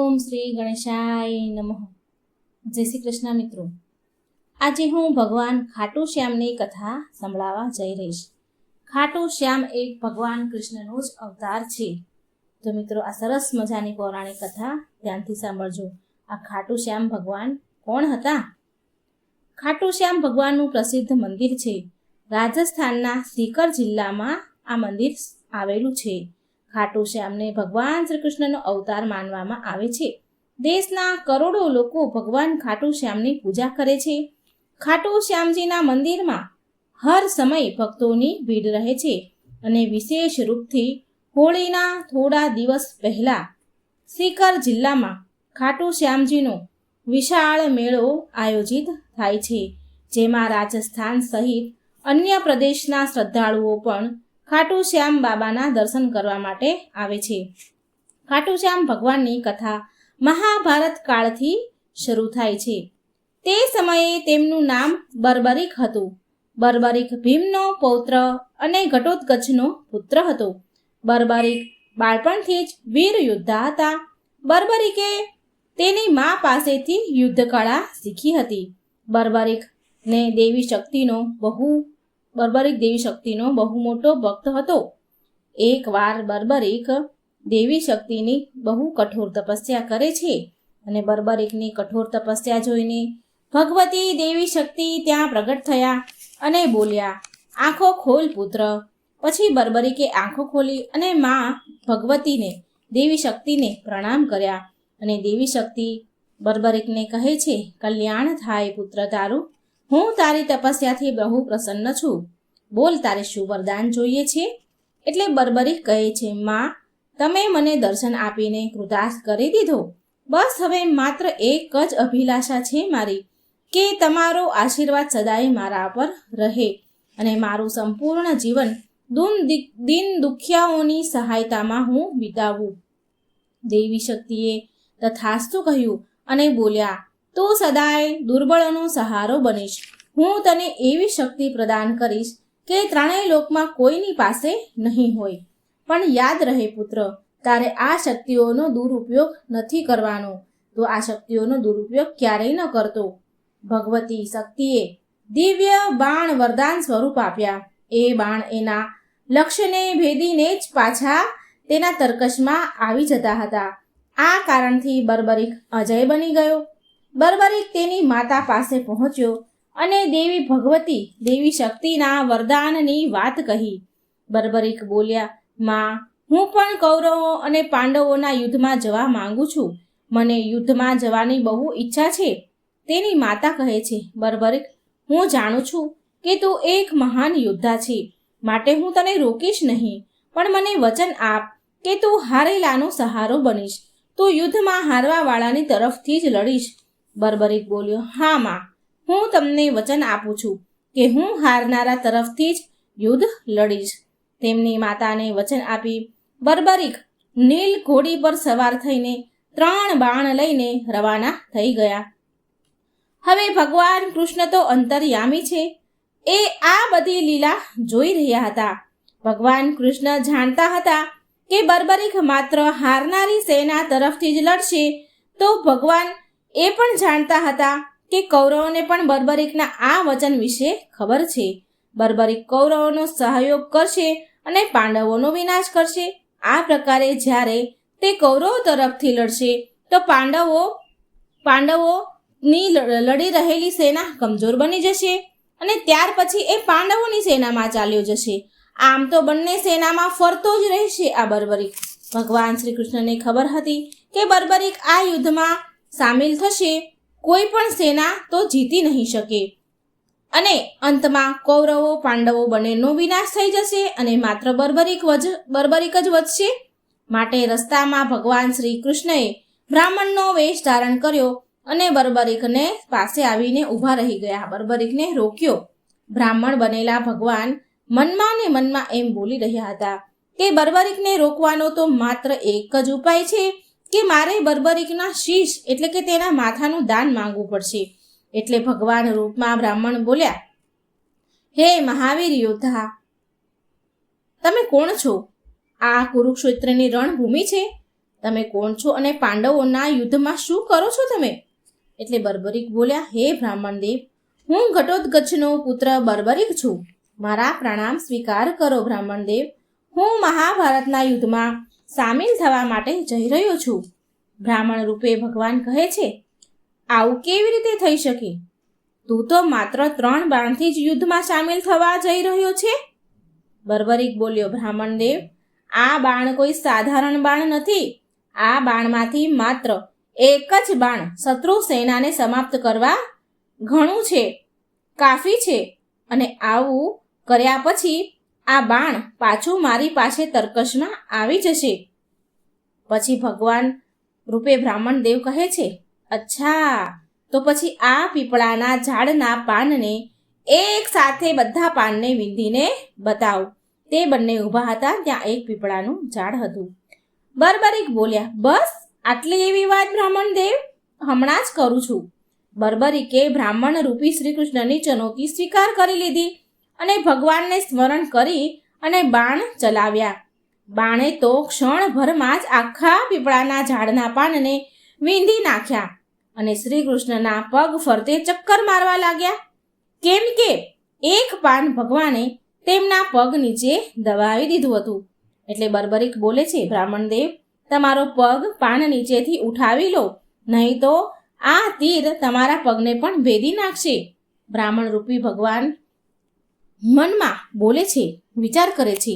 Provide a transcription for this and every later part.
ઓમ શ્રી ગણેશાય નમઃ. જય શ્રી કૃષ્ણ મિત્રો. આજે હું ભગવાન ખાટુ શ્યામની કથા સંભળાવવા જઈ રહીશ ખાટુ શ્યામ એક ભગવાન કૃષ્ણનો જ અવતાર છે. તો મિત્રો, આ સરસ મજાની પૌરાણિક કથા ધ્યાનથી સાંભળજો. આ ખાટુ શ્યામ ભગવાન કોણ હતા? ખાટુ શ્યામ ભગવાનનું પ્રસિદ્ધ મંદિર છે. રાજસ્થાનના સીકર જિલ્લામાં આ મંદિર આવેલું છે. ખાટુ શ્યામને ભગવાન શ્રી કૃષ્ણનો અવતાર માનવામાં આવે છે. દેશના કરોડો લોકો ભગવાન ખાટુ શ્યામની પૂજા કરે છે. ખાટુ શ્યામજીના મંદિરમાં હર સમય ભક્તોની ભીડ રહે છે અને વિશેષ રૂપથી હોળીના થોડા દિવસ પહેલા સીકર જિલ્લામાં ખાટુ શ્યામજીનો વિશાળ મેળો આયોજિત થાય છે. જેમાં રાજસ્થાન સહિત અન્ય પ્રદેશના શ્રદ્ધાળુઓ પણ ખાટુ શ્યામ બાબાના દર્શન કરવા માટે આવે છે. ખાટુ શ્યામ ભગવાનની કથા મહાભારત કાળથી શરૂ થાય છે. તે સમયે તેમનું નામ બર્બરિક હતું. બર્બરિક ભીમનો પૌત્ર અને ઘટોત્કચનો પુત્ર હતો. બર્બરિક બાળપણથી જ વીર યોદ્ધા હતા. બર્બરિકે તેની મા પાસેથી યુદ્ધ કળા શીખી હતી. બર્બરિકને દેવી શક્તિનો બહુ બર્બરિક દેવી શક્તિનો બહુ મોટો ભક્ત હતો. એકવાર બર્બરિક દેવી શક્તિની બહુ કઠોર તપસ્યા કરે છે અને બર્બરિકની કઠોર તપસ્યા જોઈને ભગવતી દેવી શક્તિ ત્યાં પ્રગટ થયા અને બોલ્યા, આંખો ખોલ પુત્ર. પછી બર્બરિકે આંખો ખોલી અને મા ભગવતીને, દેવી શક્તિને પ્રણામ કર્યા અને દેવી શક્તિ બર્બરિકને કહે છે, કલ્યાણ થાય પુત્ર તારું. હું તારી તપસ્યાથી બહુ પ્રસન્ન છું. બોલ, તારે શું વરદાન જોઈએ છે? એટલે બર્બરિક કહે છે, માં, તમે મને દર્શન આપીને કૃતાર્થ કરી દીધો. બસ હવે માત્ર એક જ અભિલાષા છે મારી, કે તમારો આશીર્વાદ સદાય મારા પર રહે અને મારું સંપૂર્ણ જીવન દુન દિન દુખિયાઓની સહાયતામાં હું વિતાવું. દેવી શક્તિએ તથાસ્તુ કહ્યું અને બોલ્યા તું સદાય દુર્બળોનો સહારો બનીશ. હું તને એવી શક્તિ પ્રદાન કરીશ કે ત્રણેય લોકમાં કોઈની પાસે નહીં હોય. પણ યાદ રહે પુત્ર, તારે આ શક્તિઓનો દુરુપયોગ નથી કરવાનો. તો આ શક્તિઓનો દુરુપયોગ ક્યારેય ન કરતો. ભગવતી શક્તિએ દિવ્ય બાણ વરદાન સ્વરૂપ આપ્યા. એ બાણ એના લક્ષ્યને ભેદીને જ પાછા તેના તર્કશમાં આવી જતા હતા. આ કારણથી બર્બરિક અજય બની ગયો. બર્બરિક તેની માતા પાસે પહોંચ્યો અને દેવી ભગવતી દેવી શક્તિના વરદાનની વાત કહી. બર્બરિક બોલ્યા, માં, હું પણ કૌરવો અને પાંડવોના યુદ્ધમાં જવા માંગુ છું. મને યુદ્ધમાં જવાની બહુ ઈચ્છા છે. તેની માતા કહે છે, બર્બરિક, હું જાણું છું કે તું એક મહાન યોદ્ધા છે. માટે હું તને રોકીશ નહીં, પણ મને વચન આપ કે તું હારેલાનો સહારો બનીશ. તું યુદ્ધમાં હારવાવાળાની તરફથી જ લડીશ. બર્બરિક બોલ્યો, હા, માં. હું તમને વચન આપું છું કે હું હારનારા તરફથી જ યુદ્ધ લડીશ. તેમની માતાને વચન આપી બર્બરિક નીલ ઘોડી પર સવાર થઈને ત્રણ બાણ લઈને રવાના થઈ ગયા. હવે ભગવાન કૃષ્ણ તો અંતર્યામી છે. એ આ બધી લીલા જોઈ રહ્યા હતા. ભગવાન કૃષ્ણ જાણતા હતા કે બર્બરિક માત્ર હારનારી સેના તરફથી જ લડશે તો ભગવાન એ પણ જાણતા હતા કે કૌરવોને પણ બર્બરિકના આ વચન વિશે ખબર છે. બર્બરિક કૌરવોનો સહયોગ કરશે અને પાંડવોનો વિનાશ કરશે. આ પ્રકારે જ્યારે તે કૌરવો તરફથી લડશે, તો પાંડવો, પાંડવોની લડી રહેલી સેના કમજોર બની જશે અને ત્યાર પછી એ પાંડવોની સેનામાં ચાલ્યો જશે. આમ તો બંને સેનામાં ફરતો જ રહેશે આ બર્બરિક. ભગવાન શ્રી કૃષ્ણને ખબર હતી કે બર્બરિક આ યુદ્ધમાં સામેલ થશે, કોઈ પણ સેના તો જીતી નહીં શકે. અને અંતમાં કૌરવો, પાંડવો બંનેનો વિનાશ થઈ જશે અને માત્ર બર્બરિક વજ, બર્બરિક જ વધશે. માટે રસ્તામાં ભગવાન શ્રી કૃષ્ણએ બ્રાહ્મણનો વેશ ધારણ કર્યો અને બર્બરિકને પાસે આવીને ઊભા રહી ગયા. બર્બરિકને રોક્યો. બ્રાહ્મણ બનેલા ભગવાન મનમાં ને મનમાં એમ બોલી રહ્યા હતા કે બર્બરિકને રોકવાનો તો માત્ર એક જ ઉપાય છે કે મારે બર્બરિકના શીશ એટલે કે તેના માથાનું દાન માંગવું પડશે. એટલે ભગવાન રૂપમાં બ્રાહ્મણ બોલ્યા, હે મહાવીર યોદ્ધા, તમે કોણ છો? આ કુરુક્ષેત્રની રણભૂમિ છે. તમે કોણ છો અને પાંડવોના યુદ્ધમાં શું કરો છો તમે? એટલે બર્બરિક બોલ્યા, હે બ્રાહ્મણદેવ, હું ઘટોત્કચનો પુત્ર બર્બરિક છું. મારા પ્રણામ સ્વીકાર કરો બ્રાહ્મણદેવ. હું મહાભારતના યુદ્ધમાં સામેલ થવા માટે જઈ રહ્યો છું. બ્રાહ્મણ રૂપે ભગવાન કહે છે, આવું કેવી રીતે થઈ શકે? તું તો માત્ર ત્રણ બાણથી જ યુદ્ધમાં સામેલ થવા જઈ રહ્યો છે. બર્બરિક બોલ્યો બ્રાહ્મણદેવ આ બાણ કોઈ સાધારણ બાણ નથી. આ બાણમાંથી માત્ર એક જ બાણ શત્રુ સેનાને સમાપ્ત કરવા ઘણું છે, કાફી છે, અને આવું કર્યા પછી આ બાણ પાછું મારી પાસે તર્કશમાં આવી જશે. પછી ભગવાન રૂપે બ્રાહ્મણ દેવ કહે છે, અચ્છા, તો પછી આ પીપળાના ઝાડના પાનને એક સાથે બધા પાનને વિંધીને બતાવ. તે બંને ઊભા હતા, ત્યાં એક પીપળાનું ઝાડ હતું. બર્બરિક બોલ્યા, બસ, આટલી એવી વાત બ્રાહ્મણ દેવ? હમણાં જ કરું છું. બર્બરિકે બ્રાહ્મણ રૂપી શ્રી કૃષ્ણની ચનોતી સ્વીકાર કરી લીધી. અને ભગવાનને સ્મરણ કરી અને બાણ ચલાવ્યા. બાણે તો ક્ષણભરમાં જ આખા પીપળાના ઝાડના પાનને વીંધી નાખ્યા અને શ્રી કૃષ્ણના પગ ફરતે ચક્કર મારવા લાગ્યા. કેમ કે એક પાન ભગવાને તેમના પગ નીચે દબાવી દીધું હતું. એટલે બર્બરિક બોલે છે બ્રાહ્મણદેવ તમારો પગ પાન નીચેથી ઉઠાવી લો, નહીં તો આ તીર તમારા પગને પણ ભેદી નાખશે. બ્રાહ્મણ રૂપી ભગવાન મનમાં બોલે છે, વિચાર કરે છે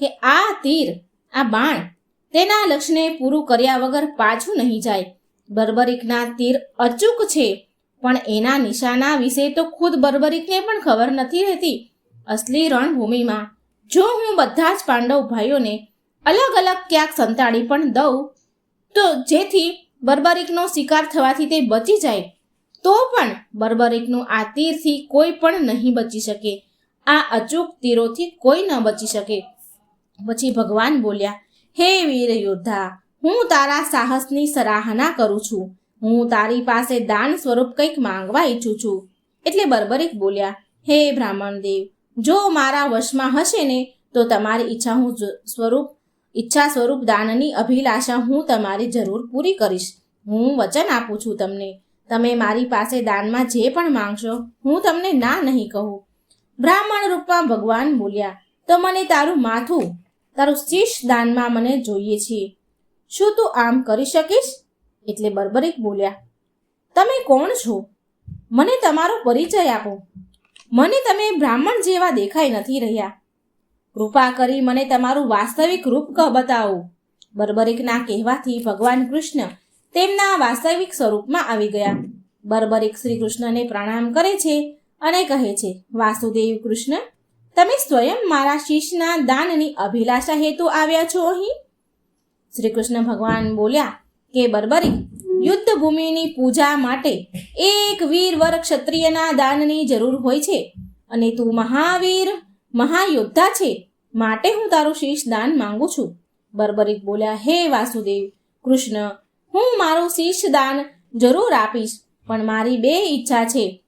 કે આ તીર, આ બાણ તેના લક્ષ્યને પૂરું કર્યા વગર પાછું નહીં જાય. બર્બરિકના તીર અચૂક છે, પણ એના નિશાના વિશે તો ખુદ બર્બરિકને પણ ખબર નથી રહેતી. અસલી રણભૂમિમાં જો હું બધા જ પાંડવ ભાઈઓને અલગ અલગ ક્યાંક સંતાડી પણ દઉં, તો જેથી બર્બરિકનો શિકાર થવાથી તે બચી જાય, તો પણ બર્બરિકનું આ તીરથી કોઈ પણ નહીં બચી શકે. આ અચૂક તીરોથી કોઈ ન બચી શકે. પછી ભગવાન બોલ્યા, હે વીર યોદ્ધા, હું તારા સાહસની સરાહના કરું છું. હું તારી પાસે દાન સ્વરૂપ કંઈક માંગવા ઈચ્છું છું. એટલે બર્બરીક બોલ્યા, હે બ્રાહ્મણ દેવ, જો મારા વશમાં હશે ને, તો તમારી ઈચ્છા હું સ્વરૂપ, ઈચ્છા સ્વરૂપ દાનની અભિલાષા હું તમારી જરૂર પૂરી કરીશ. હું વચન આપું છું તમને. તમે મારી પાસે દાનમાં જે પણ માંગશો, હું તમને ના નહીં કહું. બ્રાહ્મણ રૂપમાં ભગવાન બોલ્યા, તો મને તારું માથું, તારું શીશ દાનમાં મને જોઈએ છે. શું તું આમ કરી શકીશ? એટલે બર્બરિક બોલ્યા, તમે કોણ છો? મને તમારો પરિચય આપો. મને તમે બ્રાહ્મણ જેવા દેખાઈ નથી રહ્યા. કૃપા કરી મને તમારું વાસ્તવિક રૂપ બતાવો. બર્બરિકના કહેવાથી ભગવાન કૃષ્ણ તેમના વાસ્તવિક સ્વરૂપમાં આવી ગયા. બર્બરિક શ્રી કૃષ્ણને પ્રણામ કરે છે અને કહે છે, વાસુદેવ કૃષ્ણ, તમે સ્વયં મારા શીશના દાનની અભિલાષા હેતુ આવ્યા છો અહીં? શ્રી કૃષ્ણ ભગવાન બોલ્યા કે બર્બરીક યુદ્ધ ભૂમિની પૂજા માટે એક વીર વર ક્ષત્રિયના દાનની જરૂર હોય છે અને તું મહાવીર, મહાયોદ્ધા છે, માટે હું તારું શીશ દાન માંગુ છું. બર્બરિક બોલ્યા, હે વાસુદેવ કૃષ્ણ, હું મારું શીશ દાન જરૂર આપીશ, પણ મારી બે ઈચ્છા છે.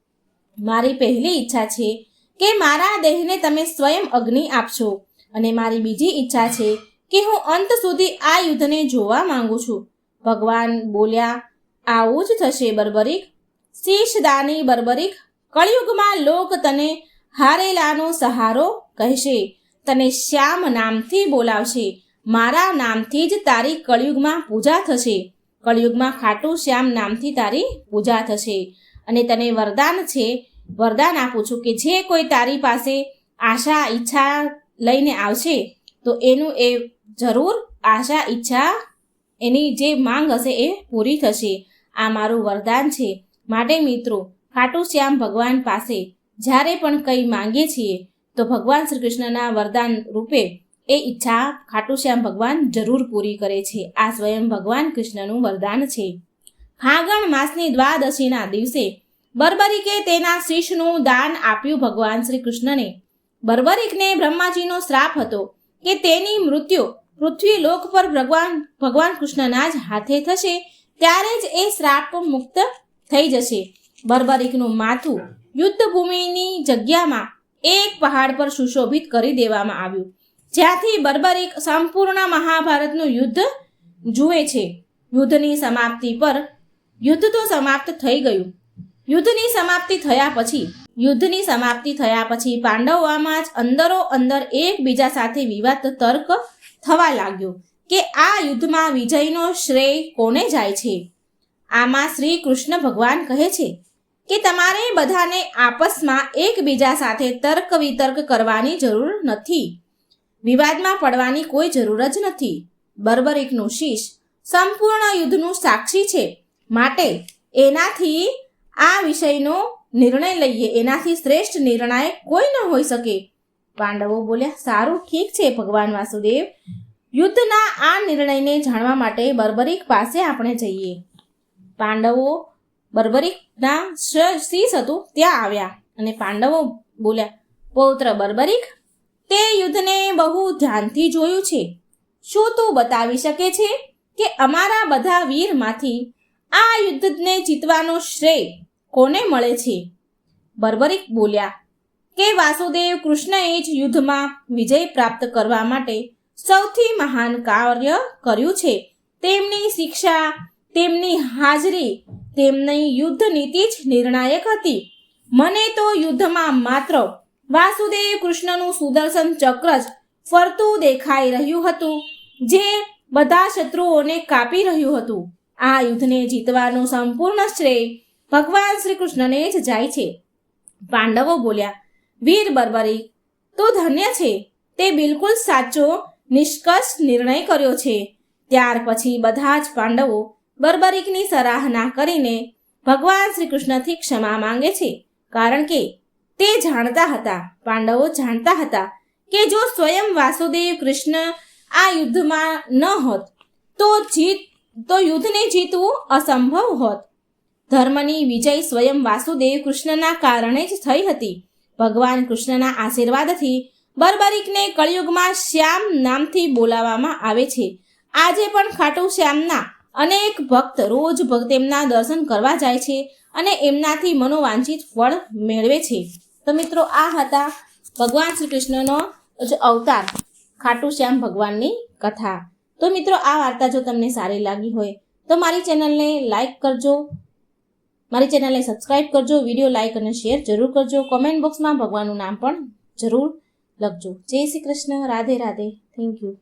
મારી પહેલી ઈચ્છા છે કે મારા દેહને તમે સ્વયં અગ્નિ આપશો અને મારી બીજી ઈચ્છા છે કે હું અંત સુધી આ યુદ્ધને જોવા માંગુ છું. ભગવાન બોલ્યા, આવું જ થશે, બર્બરિક. શીશદાની બર્બરિક. કળિયુગમાં લોક તને હારેલાનો સહારો કહેશે. તને શ્યામ નામથી બોલાવશે. મારા નામથી જ તારી કળિયુગમાં પૂજા થશે. કળિયુગમાં ખાટું શ્યામ નામથી તારી પૂજા થશે. અને તને વરદાન છે, વરદાન આપું છું કે જે કોઈ તારી પાસે આશા, ઈચ્છા લઈને આવશે, તો એનું એ જરૂર આશા, ઈચ્છા, એની જે માંગ હશે એ પૂરી થશે. આ મારું વરદાન છે. માટે મિત્રો, ખાટુ શ્યામ ભગવાન પાસે જ્યારે પણ કંઈ માંગીએ છીએ, તો ભગવાન શ્રી કૃષ્ણના વરદાન રૂપે એ ઈચ્છા ખાટુ શ્યામ ભગવાન જરૂર પૂરી કરે છે. આ સ્વયં ભગવાન કૃષ્ણનું વરદાન છે. ફાગણ માસની દ્વાદશીના દિવસે બર્બરીકે તેના શીશનું દાન આપ્યું ભગવાન શ્રી કૃષ્ણને બર્બરિકને બ્રહ્માજીનો શ્રાપ હતો કે તેની મૃત્યુ પૃથ્વી લોક પર ભગવાન ભગવાન કૃષ્ણના જ હાથે થશે, ત્યારે જ એ શ્રાપ મુક્ત થઈ જશે. બર્બરીકનું માથું યુદ્ધ ભૂમિની જગ્યામાં એક પહાડ પર સુશોભિત કરી દેવામાં આવ્યું, જ્યાંથી બર્બરીક સંપૂર્ણ મહાભારતનું યુદ્ધ જુએ છે. યુદ્ધની સમાપ્તિ પર યુદ્ધ તો સમાપ્ત થઈ ગયું. યુદ્ધની સમાપ્તિ થયા પછી, યુદ્ધની સમાપ્તિ થયા પછી પાંડવોમાં જ અંદરો અંદર એકબીજા સાથે વિવાદ, તર્ક થવા લાગ્યો કે આ યુદ્ધમાં વિજયનો શ્રેય કોને જાય છે? આમાં શ્રી કૃષ્ણ ભગવાન કહે છે કે તમારે બધાને આપસમાં એકબીજા સાથે તર્ક વિતર્ક કરવાની જરૂર નથી. વિવાદમાં પડવાની કોઈ જરૂર જ નથી. બર્બરિકનું શીશ સંપૂર્ણ યુદ્ધનું સાક્ષી છે. માટે એનાથી આ વિષયનો નિર્ણય લઈએ. એનાથી શ્રેષ્ઠ નિર્ણય કોઈ ન હોઈ શકે. પાંડવો બોલ્યા, સારું, ઠીક છે, ભગવાન વાસુદેવ. યુદ્ધના આ નિર્ણયને જાણવા માટે બર્બરિક પાસે આપણે જઈએ. પાંડવો બર્બરિકના શીશ હતું, ત્યાં આવ્યા. અને પાંડવો બોલ્યા, પૌત્ર બર્બરિક, તે યુદ્ધને બહુ ધ્યાનથી જોયું છે. શું તું બતાવી શકે છે કે અમારા બધા વીરમાંથી આ યુદ્ધને જીતવાનો શ્રેય કોને મળે છે? બર્બરિક બોલ્યા કે વાસુદેવ કૃષ્ણએ જ યુદ્ધમાં વિજય પ્રાપ્ત કરવા માટે સૌથી મહાન કાર્ય કર્યું છે. તેમની શિક્ષા, તેમની હાજરી, તેમની યુદ્ધ નીતિ જ નિર્ણાયક હતી. મને તો યુદ્ધમાં માત્ર વાસુદેવ કૃષ્ણનું સુદર્શન ચક્ર જ ફરતું દેખાઈ રહ્યું હતું, જે બધા શત્રુઓને કાપી રહ્યું હતું. આ યુદ્ધને જીતવાનું સંપૂર્ણ શ્રેય ભગવાન શ્રી કૃષ્ણને જ જાય છે. પાંડવો બોલ્યા, વીર બર્બરી, તો ધન્ય છે. તે બિલકુલ સાચો, નિષ્કર્ષ નિર્ણય કર્યો છે. ત્યાર પછી બધા જ પાંડવો બર્બરિકની સરાહના કરીને ભગવાન શ્રી કૃષ્ણથી ક્ષમા માંગે છે. કારણ કે તે જાણતા હતા, પાંડવો જાણતા હતા કે જો સ્વયં વાસુદેવ કૃષ્ણ આ યુદ્ધમાં ન હોત, તો જીત તો યુદ્ધને જીતવું અસંભવ હોત. ધર્મની વિજય સ્વયં વાસુદેવ કૃષ્ણના કારણે જ થઈ હતી. ભગવાન કૃષ્ણના આશીર્વાદથી બર્બરિકને કળિયુગમાં શ્યામ નામથી બોલાવવામાં આવે છે. આજે પણ ખાટુ શ્યામના અનેક ભક્ત રોજ તેમના દર્શન કરવા જાય છે અને એમનાથી મનોવાંછિત ફળ મેળવે છે. તો મિત્રો, આ હતા ભગવાન શ્રી કૃષ્ણનો જ અવતાર, ખાટુ શ્યામ ભગવાનની કથા. તો મિત્રો, આ વાર્તા જો તમને સારી લાગી હોય, તો મારી ચેનલને લાઈક કરજો. મારી ચેનલને સબસ્ક્રાઇબ કરજો વીડિયો લાઈક અને શેર જરૂર કરજો. કોમેન્ટ બોક્સમાં ભગવાનનું નામ પણ જરૂર લખજો. જય શ્રી કૃષ્ણ. રાધે રાધે. Thank you